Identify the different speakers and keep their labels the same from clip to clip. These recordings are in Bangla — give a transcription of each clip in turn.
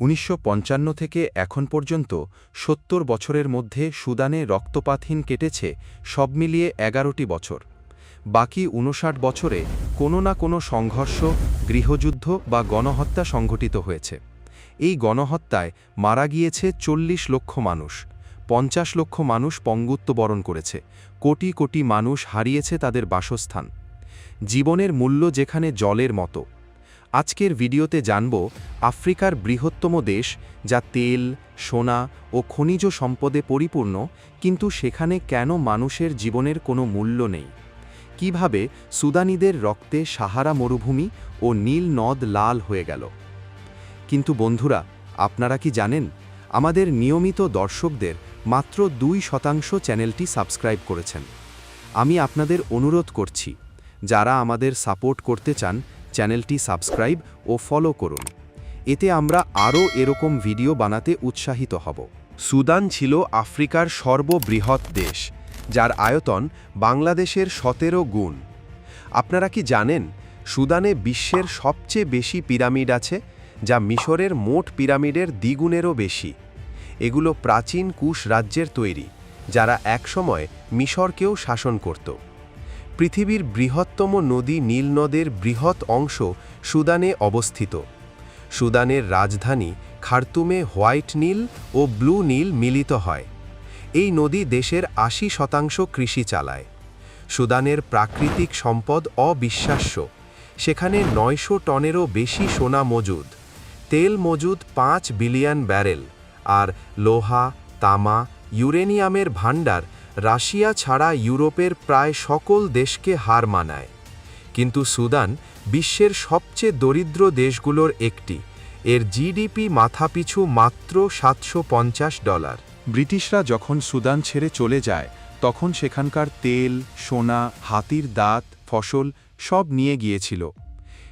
Speaker 1: উনিশশো পঞ্চান্ন থেকে এখন পর্যন্ত সত্তর বছরের মধ্যে সুদানে রক্তপাতহীন কেটেছে সব মিলিয়ে এগারোটি বছর। বাকি উনষাট বছরে কোনো না কোনো সংঘর্ষ, গৃহযুদ্ধ বা গণহত্যা সংঘটিত হয়েছে। এই গণহত্যায় মারা গিয়েছে চল্লিশ লক্ষ মানুষ। পঞ্চাশ লক্ষ মানুষ পঙ্গুত্ব বরণ করেছে। কোটি কোটি মানুষ হারিয়েছে তাদের বাসস্থান। জীবনের মূল্য যেখানে জলের মতো। আজকের ভিডিওতে জানব আফ্রিকার বৃহত্তম দেশ যা তেল, সোনা ও খনিজ সম্পদে পরিপূর্ণ, কিন্তু সেখানে কেন মানুষের জীবনের কোনো মূল্য নেই? কীভাবে সুদানিদের রক্তে সাহারা মরুভূমি ও নীল নদ লাল হয়ে গেল? কিন্তু বন্ধুরা, আপনারা কি জানেন? আমাদের নিয়মিত দর্শকদের মাত্র দুই শতাংশ চ্যানেলটি সাবস্ক্রাইব করেছেন। আমি আপনাদের অনুরোধ করছি, যারা আমাদের সাপোর্ট করতে চান চ্যানেলটি সাবস্ক্রাইব ও ফলো করুন। এতে আমরা আরও এরকম ভিডিও বানাতে উৎসাহিত হব। সুদান ছিল আফ্রিকার সর্ববৃহৎ দেশ, যার আয়তন বাংলাদেশের সতেরো গুণ। আপনারা কি জানেন, সুদানে বিশ্বের সবচেয়ে বেশি পিরামিড আছে, যা মিশরের মোট পিরামিডের দ্বিগুণেরও বেশি। এগুলো প্রাচীন কুশ রাজ্যের তৈরি, যারা একসময় মিশরকেও শাসন করত। পৃথিবীর বৃহত্তম নদী নীল নদের বৃহৎ অংশ সুদানে অবস্থিত। সুদানের রাজধানী খার্তুমে হোয়াইট নীল ও ব্লু নীল মিলিত হয়। এই নদী দেশের আশি শতাংশ কৃষি চালায়। সুদানের প্রাকৃতিক সম্পদ অবিশ্বাস্য। সেখানে নয়শো টনেরও বেশি সোনা মজুদ। তেল মজুদ পাঁচ বিলিয়ন ব্যারেল। আর লোহা, তামা, ইউরেনিয়ামের ভাণ্ডার রাশিয়া ছাড়া ইউরোপের প্রায় সকল দেশকে হার মানায়। কিন্তু সুদান বিশ্বের সবচেয়ে দরিদ্র দেশগুলোর একটি। এর জিডিপি মাথাপিছু মাত্র সাতশো পঞ্চাশ ডলার।
Speaker 2: ব্রিটিশরা যখন সুদান ছেড়ে চলে যায়, তখন সেখানকার তেল, সোনা, হাতির দাঁত, ফসল সব নিয়ে গিয়েছিল।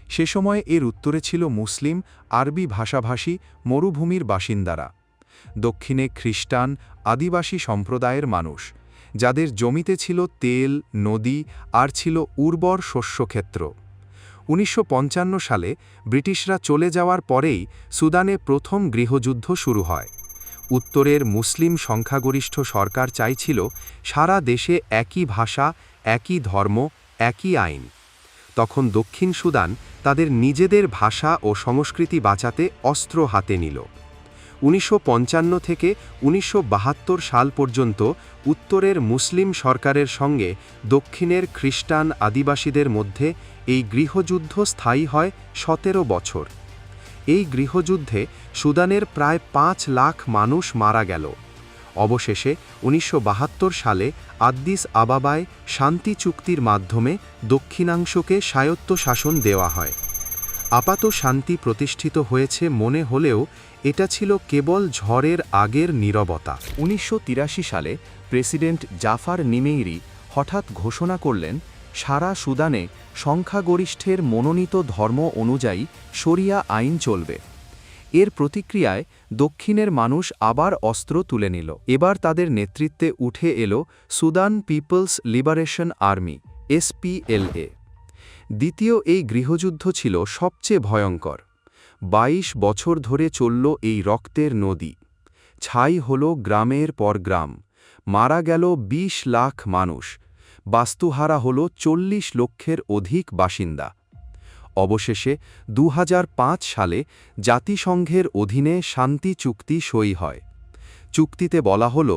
Speaker 2: সে সময় এর উত্তরে ছিল মুসলিম, আরবি ভাষাভাষী, মরুভূমির বাসিন্দারা। দক্ষিণে খ্রিস্টান, আদিবাসী সম্প্রদায়ের মানুষ। যাদের জমিতে ছিল তেল, নদী আর ছিল উর্বর শস্যক্ষেত্র। উনিশশো পঞ্চান্ন সালে ব্রিটিশরা চলে যাওয়ার পরেই সুদানে প্রথম গৃহযুদ্ধ শুরু হয়। উত্তরের মুসলিম সংখ্যাগরিষ্ঠ সরকার চাইছিল সারা দেশে একই ভাষা, একই ধর্ম, একই আইন। তখন দক্ষিণ সুদান তাদের নিজেদের ভাষা ও সংস্কৃতি বাঁচাতে অস্ত্র হাতে নিল। উনিশশো পঞ্চান্ন থেকে উনিশশো বাহাত্তর সাল পর্যন্ত উত্তরের মুসলিম সরকারের সঙ্গে দক্ষিণের খ্রিস্টান আদিবাসীদের মধ্যে এই গৃহযুদ্ধ স্থায়ী হয় সতেরো বছর। এই গৃহযুদ্ধে সুদানের প্রায় পাঁচ লাখ মানুষ মারা গেল। অবশেষে উনিশশো বাহাত্তর সালে আদ্দিস আবাবায় শান্তি চুক্তির মাধ্যমে দক্ষিণাংশকে স্বায়ত্তশাসন দেওয়া হয়। আপাত শান্তি প্রতিষ্ঠিত হয়েছে মনে হলেও এটা ছিল কেবল ঝড়ের আগের নীরবতা। উনিশশো তিরাশি সালে প্রেসিডেন্ট জাফার নিমেইরি হঠাৎ ঘোষণা করলেন, সারা সুদানে সংখ্যাগরিষ্ঠের মনোনীত ধর্ম অনুযায়ী সরিয়া আইন চলবে। এর প্রতিক্রিয়ায় দক্ষিণের মানুষ আবার অস্ত্র তুলে নিল। এবার তাদের নেতৃত্বে উঠে এল Sudan People's Liberation Army, SPLA. দ্বিতীয় এই গৃহযুদ্ধ ছিল সবচেয়ে ভয়ঙ্কর। ২২ বছর ধরে চলল এই রক্তের নদী। ছাই হল গ্রামের পর গ্রাম। মারা গেল ২০ লাখ মানুষ। বাস্তুহারা হল চল্লিশ লক্ষের অধিক বাসিন্দা। অবশেষে দুহাজার পাঁচ সালে জাতিসংঘের অধীনে শান্তি চুক্তি সই হয়। চুক্তিতে বলা হল,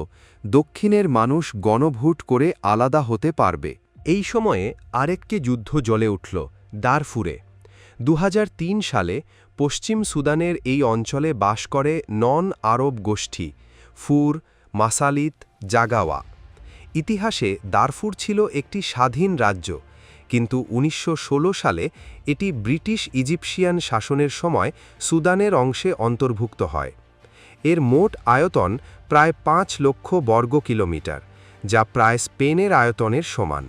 Speaker 2: দক্ষিণের মানুষ গণভোট করে আলাদা হতে পারবে।
Speaker 1: এই সময়ে আরেকটি যুদ্ধ জ্বলে উঠল দারফুরে। দুহাজার তিন সালে পশ্চিম সুদানের এই অঞ্চলে বাস করে নন আরব গোষ্ঠী, ফুর, মাসালিত, জাগাওয়া। ইতিহাসে দারফুর ছিল একটি স্বাধীন রাজ্য, কিন্তু উনিশশো ষোলো সালে এটি ব্রিটিশ ইজিপশিয়ান শাসনের সময় সুদানের অংশে অন্তর্ভুক্ত হয়। এর মোট আয়তন প্রায় পাঁচ লক্ষ বর্গ কিলোমিটার, যা প্রায় স্পেনের আয়তনের সমান।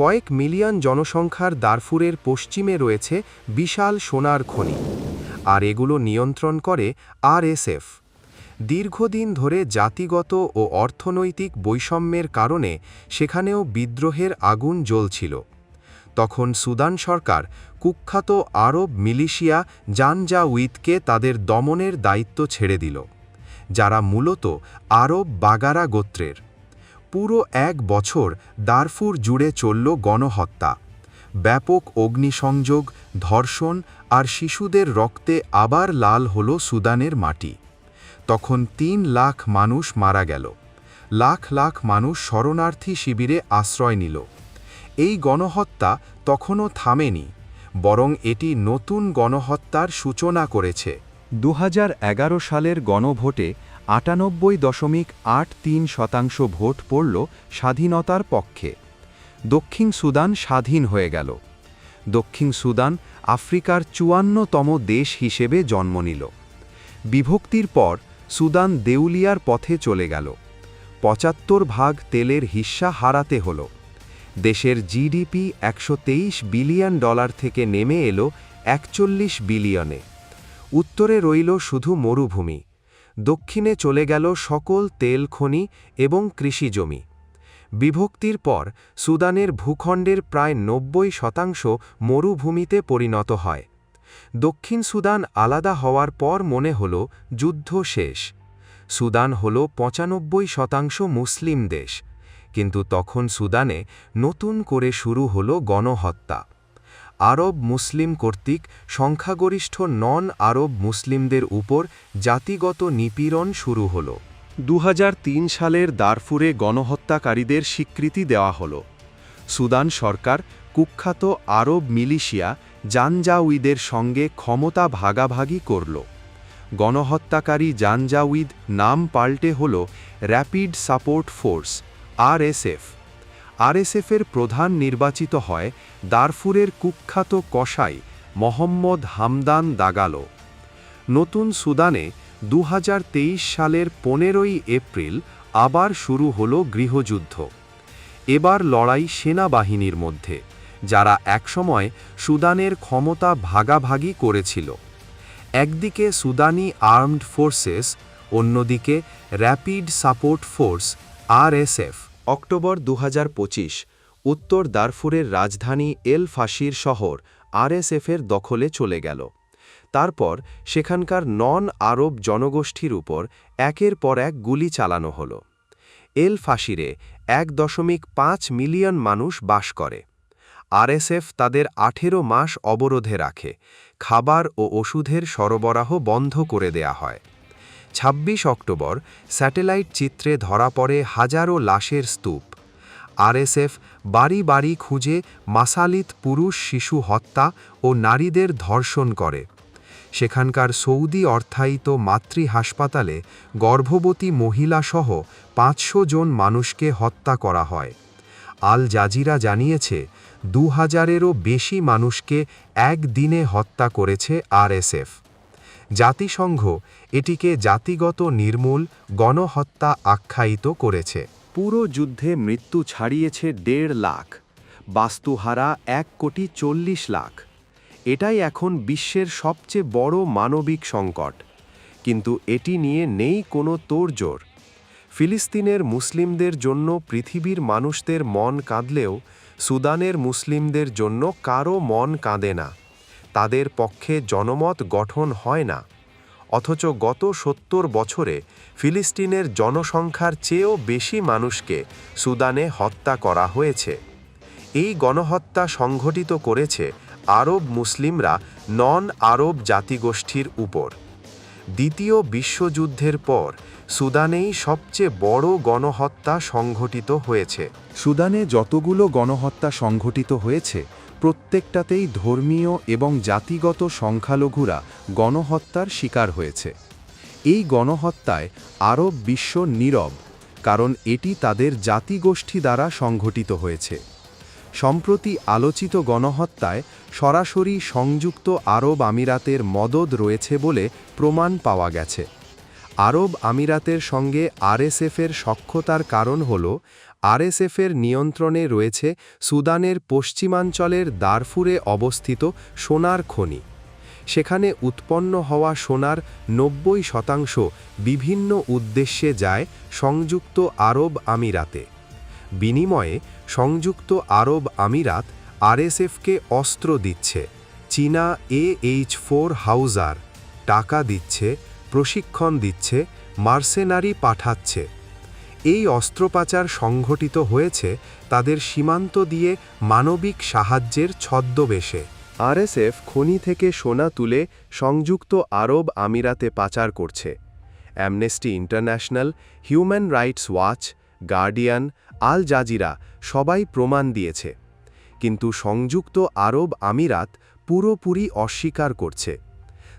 Speaker 1: কয়েক মিলিয়ন জনসংখ্যার দারফুরের পশ্চিমে রয়েছে বিশাল সোনার খনি, আর এগুলো নিয়ন্ত্রণ করে আরএসএফ। দীর্ঘদিন ধরে জাতিগত ও অর্থনৈতিক বৈষম্যের কারণে সেখানেও বিদ্রোহের আগুন জ্বলছিল। তখন সুদান সরকার কুখ্যাত আরব মিলিশিয়া জানজাউইদকে তাদের দমনের দায়িত্ব ছেড়ে দিল, যারা মূলত আরব বাগারা গোত্রের। পুরো এক বছর দারফুর জুড়ে চলল গণহত্যা। ব্যাপক অগ্নিসংযোগ, ধর্ষণ আর শিশুদের রক্তে আবার লাল হল সুদানের মাটি। তখন তিন লাখ মানুষ মারা গেল। লাখ লাখ মানুষ শরণার্থী শিবিরে আশ্রয় নিল। এই গণহত্যা তখনও থামেনি, বরং এটি নতুন গণহত্যার সূচনা করেছে।
Speaker 2: দু হাজার এগারো সালের গণভোটে আটানব্বই দশমিক আট তিন শতাংশ ভোট পড়ল স্বাধীনতার পক্ষে। দক্ষিণ সুদান স্বাধীন হয়ে গেল। দক্ষিণ সুদান আফ্রিকার চুয়ান্নতম দেশ হিসেবে জন্ম নিল। বিভক্তির পর সুদান দেউলিয়ার পথে চলে গেল। পঁচাত্তর ভাগ তেলের হিস্সা হারাতে হল। দেশের জিডিপি একশো তেইশ বিলিয়ন ডলার থেকে নেমে এলো একচল্লিশ বিলিয়নে। উত্তরে রইল শুধু মরুভূমি। দক্ষিণে চলে গেল সকল তেল খনি এবং কৃষি জমি। বিভক্তির পর সুদানের ভূখণ্ডের প্রায় নব্বই শতাংশ মরুভূমিতে পরিণত হয়। দক্ষিণ সুদান আলাদা হওয়ার পর মনে হল যুদ্ধ শেষ। সুদান হল পঁচানব্বই শতাংশ মুসলিম দেশ। কিন্তু তখন সুদানে নতুন করে শুরু হল গণহত্যা। আরব মুসলিম কর্তৃক সংখ্যাগরিষ্ঠ নন আরব মুসলিমদের উপর জাতিগত নিপীড়ন শুরু হল। দু হাজার তিন সালের দারফুরে গণহত্যাকারীদের স্বীকৃতি দেওয়া হল। সুদান সরকার, কুখ্যাত আরব মিলিশিয়া জানজাউইদের সঙ্গে ক্ষমতা ভাগাভাগি করল। গণহত্যাকারী জানজাউইদ নাম পাল্টে হল র্যাপিড সাপোর্ট ফোর্স, আরএসএফ। আরএসএফের প্রধান নির্বাচিত হয় দারফুরের কুখ্যাত কসাই মোহাম্মদ হামদান দাগালো। নতুন সুদানে দু হাজার তেইশ সালের পনেরোই এপ্রিল আবার শুরু হল গৃহযুদ্ধ। এবার লড়াই সেনাবাহিনীর মধ্যে, যারা একসময় সুদানের ক্ষমতা ভাগাভাগি করেছিল। একদিকে সুদানি আর্মড ফোর্সেস, অন্যদিকে rapid support force, RSF. October দু হাজার পঁচিশ, উত্তর দারফুরের রাজধানী এল ফাশির শহর আরএসএফের দখলে চলে গেল। তারপর সেখানকার নন আরব জনগোষ্ঠীর উপর একের পর এক গুলি চালানো হল। এল ফাশিরে এক দশমিক পাঁচ মিলিয়ন মানুষ বাস করে। আরএসএফ তাদের আঠেরো মাস অবরোধে রাখে, খাবার ও ওষুধের সরবরাহ বন্ধ করে দেয়া হয়। ২৬ অক্টোবর স্যাটেলাইট চিত্রে ধরা পড়ে হাজারো লাশের স্তূপ। আরএসএফ বাড়ি বাড়ি খুঁজে মাসালিত পুরুষ শিশু হত্যা ও নারীদের ধর্ষণ করে। সেখানকার সৌদি অর্থায়িত মাতৃ হাসপাতালে গর্ভবতী মহিলাসহ পাঁচশো জন মানুষকে হত্যা করা হয়। আল জাজিরা জানিয়েছে দু হাজারেরও বেশি মানুষকে একদিনে হত্যা করেছে আরএসএফ। জাতিসংঘ এটিকে জাতিগত নির্মূল গণহত্যা আখ্যায়িত করেছে। পুরো যুদ্ধে মৃত্যু ছাড়িয়েছে দেড় লাখ, বাস্তুহারা এক কোটি চল্লিশ লাখ। এটাই এখন বিশ্বের সবচেয়ে বড় মানবিক সংকট। কিন্তু এটি নিয়ে নেই কোনো তোড়জোড়। ফিলিস্তিনের মুসলিমদের জন্য পৃথিবীর মানুষদের মন কাঁদলেও সুদানের মুসলিমদের জন্য কারও মন কাঁদে না। তাদের পক্ষে জনমত গঠন হয় না। অথচ গত সত্তর বছরে ফিলিস্তিনের জনসংখ্যার চেয়েও বেশি মানুষকে সুদানে হত্যা করা হয়েছে। এই গণহত্যা সংঘটিত করেছে আরব মুসলিমরা নন আরব জাতিগোষ্ঠীর উপর। দ্বিতীয় বিশ্বযুদ্ধের পর সুদানেই সবচেয়ে বড় গণহত্যা সংঘটিত হয়েছে। সুদানে যতগুলো গণহত্যা সংঘটিত হয়েছে প্রত্যেকটাতেই ধর্মীয় এবং জাতিগত সংখ্যালঘুরা গণহত্যার শিকার হয়েছে। এই গণহত্যায় আরব বিশ্ব নীরব, কারণ এটি তাদের জাতিগোষ্ঠী দ্বারা সংঘটিত হয়েছে। সম্প্রতি আলোচিত গণহত্যায় সরাসরি সংযুক্ত আরব আমিরাতের মদদ রয়েছে বলে প্রমাণ পাওয়া গেছে। আরব আমিরাতের সঙ্গে আরএসএফের সক্ষতার কারণ হল আরএসএফের নিয়ন্ত্রণে রয়েছে সুদানের পশ্চিমাঞ্চলের দারফুরে অবস্থিত সোনার খনি। সেখানে উৎপন্ন হওয়া সোনার নব্বই শতাংশ বিভিন্ন উদ্দেশ্যে যায় সংযুক্ত আরব আমিরাতে। বিনিময়ে সংযুক্ত আরব আমিরাত আরএসএফকে অস্ত্র দিচ্ছে,
Speaker 3: চীনা এইচ ফোর হাউজার, টাকা দিচ্ছে, প্রশিক্ষণ দিচ্ছে, মার্সেনারি পাঠাচ্ছে। এই অস্ত্রোপাচার সংঘটিত হয়েছে তাদের সীমান্ত দিয়ে মানবিক সাহায্যের ছদ্মবেশে। আরএসএফ খনি থেকে সোনা তুলে সংযুক্ত আরব আমিরাতে পাচার করছে। Amnesty International, Human Rights Watch, Guardian, Al Jazeera সবাই প্রমাণ দিয়েছে। কিন্তু সংযুক্ত আরব আমিরাত পুরোপুরি অস্বীকার করছে।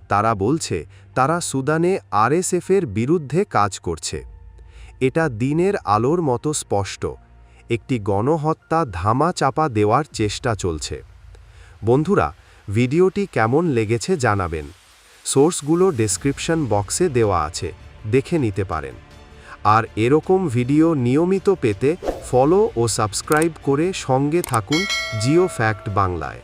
Speaker 3: তারা বলছে, তারা সুদানে আরএসএফের বিরুদ্ধে কাজ করছে। এটা দিনের আলোর মতো স্পষ্ট। একটি গণহত্যা ধামা চাপা দেওয়ার চেষ্টা চলছে। বন্ধুরা, ভিডিওটি কেমন লেগেছে জানাবেন। সোর্সগুলো ডেসক্রিপশন বক্সে দেওয়া আছে, দেখে নিতে পারেন। আর এরকম ভিডিও নিয়মিত পেতে ফলো ও সাবস্ক্রাইব করে সঙ্গে থাকুন জিও ফ্যাক্ট বাংলায়।